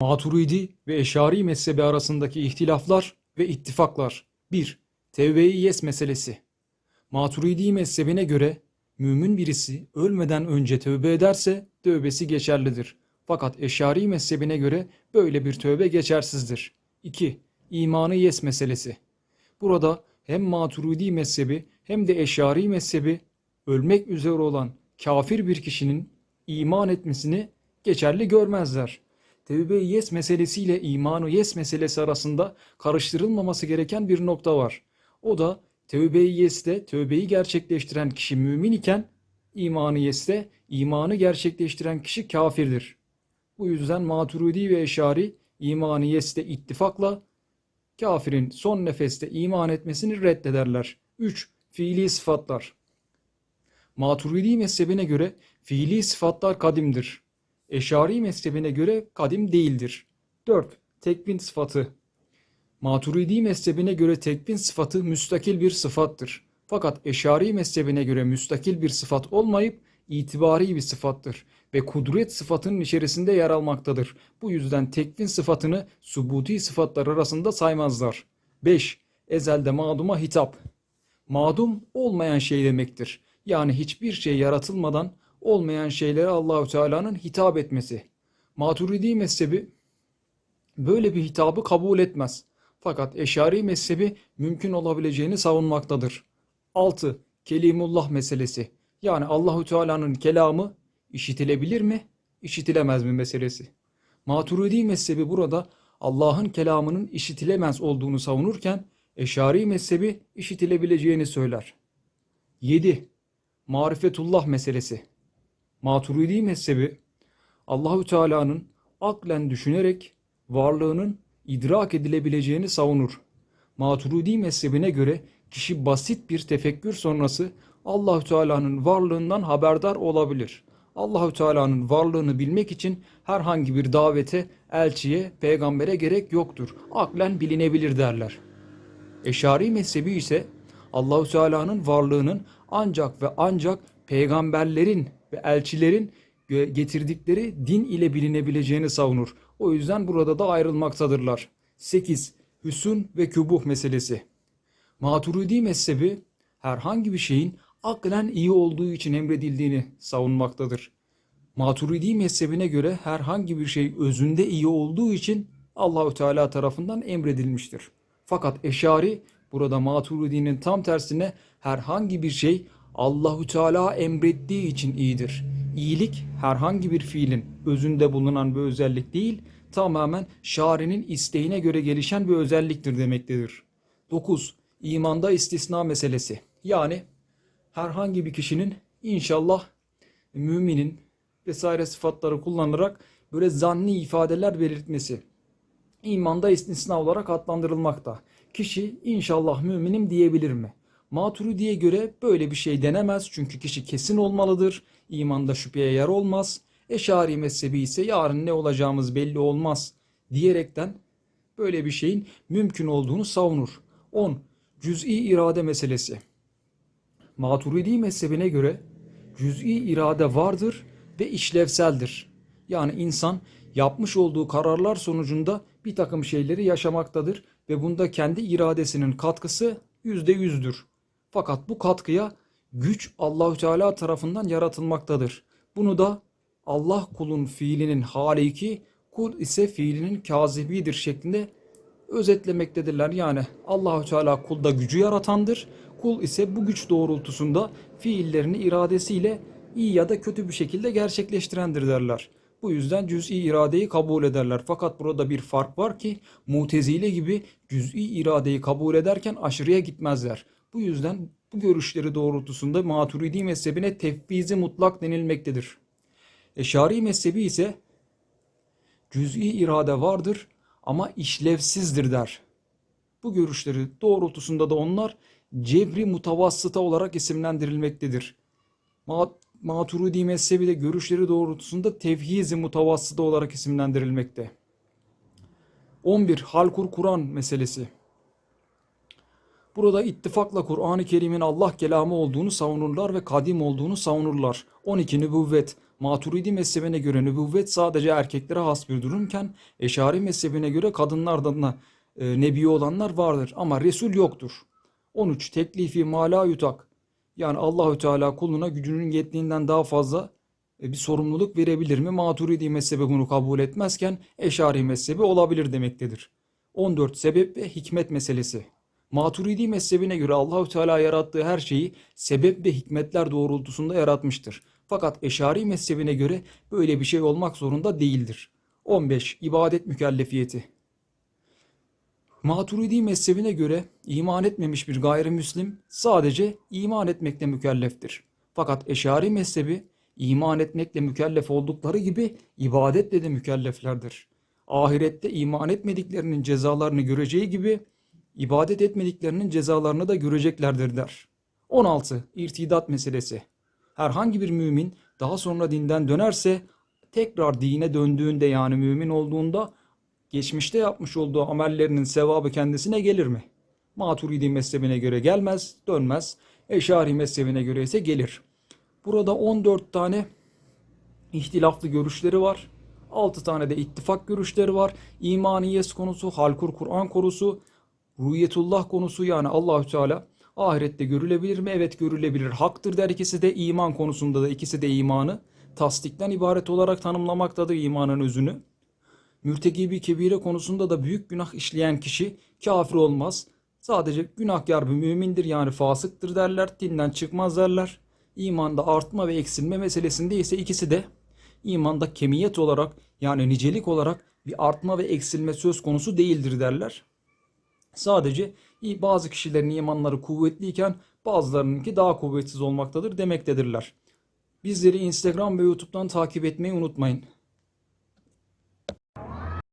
Maturidi ve Eşari mezhebi arasındaki ihtilaflar ve ittifaklar. 1. Tevbe-i yes meselesi. Maturidi mezhebine göre mümin birisi ölmeden önce tövbe ederse tövbesi geçerlidir. Fakat Eşari mezhebine göre böyle bir tövbe geçersizdir. 2. İmanı yes meselesi. Burada hem Maturidi mezhebi hem de Eşari mezhebi ölmek üzere olan kafir bir kişinin iman etmesini geçerli görmezler. Tevbe-i yes meselesiyle imanı yes meselesi arasında karıştırılmaması gereken bir nokta var. O da tevbe-i yes'te tövbeyi gerçekleştiren kişi mümin iken imanı yes'te imanı gerçekleştiren kişi kafirdir. Bu yüzden Maturidi ve Eşari imanı yes'te ittifakla kafirin son nefeste iman etmesini reddederler. 3. Fiili sıfatlar. Maturidi mezhebine göre fiili sıfatlar kadimdir. Eşari mezhebine göre kadim değildir. 4. Tekvin sıfatı. Maturidi mezhebine göre tekvin sıfatı müstakil bir sıfattır. Fakat Eşari mezhebine göre müstakil bir sıfat olmayıp itibari bir sıfattır ve kudret sıfatının içerisinde yer almaktadır. Bu yüzden tekvin sıfatını subuti sıfatlar arasında saymazlar. 5. Ezelde maduma hitap. Madum olmayan şey demektir. Yani hiçbir şey yaratılmadan olmayan şeylere Allahü Teala'nın hitap etmesi. Maturidi mezhebi böyle bir hitabı kabul etmez. Fakat Eşari mezhebi mümkün olabileceğini savunmaktadır. 6. Kelimullah meselesi. Yani Allahü Teala'nın kelamı işitilebilir mi, işitilemez mi meselesi. Maturidi mezhebi burada Allah'ın kelamının işitilemez olduğunu savunurken Eşari mezhebi işitilebileceğini söyler. 7. Marifetullah meselesi. Maturidi mezhebi Allahü Teala'nın aklen düşünerek varlığının idrak edilebileceğini savunur. Maturidi mezhebine göre kişi basit bir tefekkür sonrası Allahü Teala'nın varlığından haberdar olabilir. Allahü Teala'nın varlığını bilmek için herhangi bir davete, elçiye, peygambere gerek yoktur. Aklen bilinebilir derler. Eşari mezhebi ise Allahü Teala'nın varlığının ancak ve ancak peygamberlerin ve elçilerin getirdikleri din ile bilinebileceğini savunur. O yüzden burada da ayrılmaktadırlar. 8. Hüsün ve kübuh meselesi. Maturidi mezhebi herhangi bir şeyin aklen iyi olduğu için emredildiğini savunmaktadır. Maturidi mezhebine göre herhangi bir şey özünde iyi olduğu için Allahü Teala tarafından emredilmiştir. Fakat Eşari burada Maturidi'nin tam tersine herhangi bir şey Allahü Teala emrettiği için iyidir. İyilik herhangi bir fiilin özünde bulunan bir özellik değil, tamamen şarinin isteğine göre gelişen bir özelliktir demektedir. 9. İmanda istisna meselesi. Yani herhangi bir kişinin inşallah müminin vesaire sıfatları kullanarak böyle zanni ifadeler belirtmesi imanda istisna olarak adlandırılmakta. Kişi inşallah müminim diyebilir mi? Maturidi'ye göre böyle bir şey denemez çünkü kişi kesin olmalıdır. İmanda şüpheye yer olmaz. Eşari mezhebi ise yarın ne olacağımız belli olmaz diyerekten böyle bir şeyin mümkün olduğunu savunur. 10. Cüz'i irade meselesi. Maturidi mezhebine göre cüz'i irade vardır ve işlevseldir. Yani insan yapmış olduğu kararlar sonucunda bir takım şeyleri yaşamaktadır ve bunda kendi iradesinin katkısı yüzde yüzdür. Fakat bu katkıya güç Allahü Teala tarafından yaratılmaktadır. Bunu da Allah kulun fiilinin haliki, kul ise fiilinin kazibidir şeklinde özetlemektedirler. Yani Allahü Teala kulda gücü yaratandır. Kul ise bu güç doğrultusunda fiillerini iradesiyle iyi ya da kötü bir şekilde gerçekleştirendir derler. Bu yüzden cüz'i iradeyi kabul ederler. Fakat burada bir fark var ki mutezile gibi cüz'i iradeyi kabul ederken aşırıya gitmezler. Bu yüzden bu görüşleri doğrultusunda Maturidi mezhebine tefvizi mutlak denilmektedir. Eşari mezhebi ise cüz'i irade vardır ama işlevsizdir der. Bu görüşleri doğrultusunda da onlar cebri mutavassıta olarak isimlendirilmektedir. Maturidi mezhebi de görüşleri doğrultusunda tevhiz-i mutavassıta olarak isimlendirilmekte. 11. Halkur Kur'an meselesi. Burada ittifakla Kur'an-ı Kerim'in Allah kelamı olduğunu savunurlar ve kadim olduğunu savunurlar. 12. Nübüvvet. Maturidi mezhebine göre nübüvvet sadece erkeklere has bir durumken Eşari mezhebine göre kadınlardan da e, nebi olanlar vardır ama Resul yoktur. 13. Teklifi mala yutak. Yani Allahü Teala kuluna gücünün yettiğinden daha fazla e, bir sorumluluk verebilir mi? Maturidi mezhebi bunu kabul etmezken Eşari mezhebi olabilir demektedir. 14. Sebep ve hikmet meselesi. Maturidi mezhebine göre Allahü Teala yarattığı her şeyi sebep ve hikmetler doğrultusunda yaratmıştır. Fakat Eşari mezhebine göre böyle bir şey olmak zorunda değildir. 15. İbadet mükellefiyeti. Maturidi mezhebine göre iman etmemiş bir gayrimüslim sadece iman etmekle mükelleftir. Fakat Eşari mezhebi iman etmekle mükellef oldukları gibi ibadetle de mükelleflerdir. Ahirette iman etmediklerinin cezalarını göreceği gibi ibadet etmediklerinin cezalarını da göreceklerdir der. 16. İrtidat meselesi. Herhangi bir mümin daha sonra dinden dönerse tekrar dine döndüğünde yani mümin olduğunda geçmişte yapmış olduğu amellerinin sevabı kendisine gelir mi? Maturidi mezhebine göre gelmez, dönmez. Eşari mezhebine göre ise gelir. Burada 14 tane ihtilaflı görüşleri var. 6 tane de ittifak görüşleri var. İmaniyet konusu, halkur Kur'an konusu, ruhiyetullah konusu yani Allahü Teala ahirette görülebilir mi? Evet görülebilir. Haktır der ikisi de iman konusunda da ikisi de imanı tasdikten ibaret olarak tanımlamaktadır imanın özünü. Mürtekibi kebire konusunda da büyük günah işleyen kişi kafir olmaz. Sadece günahkar bir mümindir yani fasıktır derler. Dinden çıkmaz derler. İmanda artma ve eksilme meselesinde ise ikisi de imanda kemiyet olarak yani nicelik olarak bir artma ve eksilme söz konusu değildir derler. Sadece bazı kişilerin imanları kuvvetliyken bazılarınınki daha kuvvetsiz olmaktadır demektedirler. Bizleri Instagram ve YouTube'dan takip etmeyi unutmayın.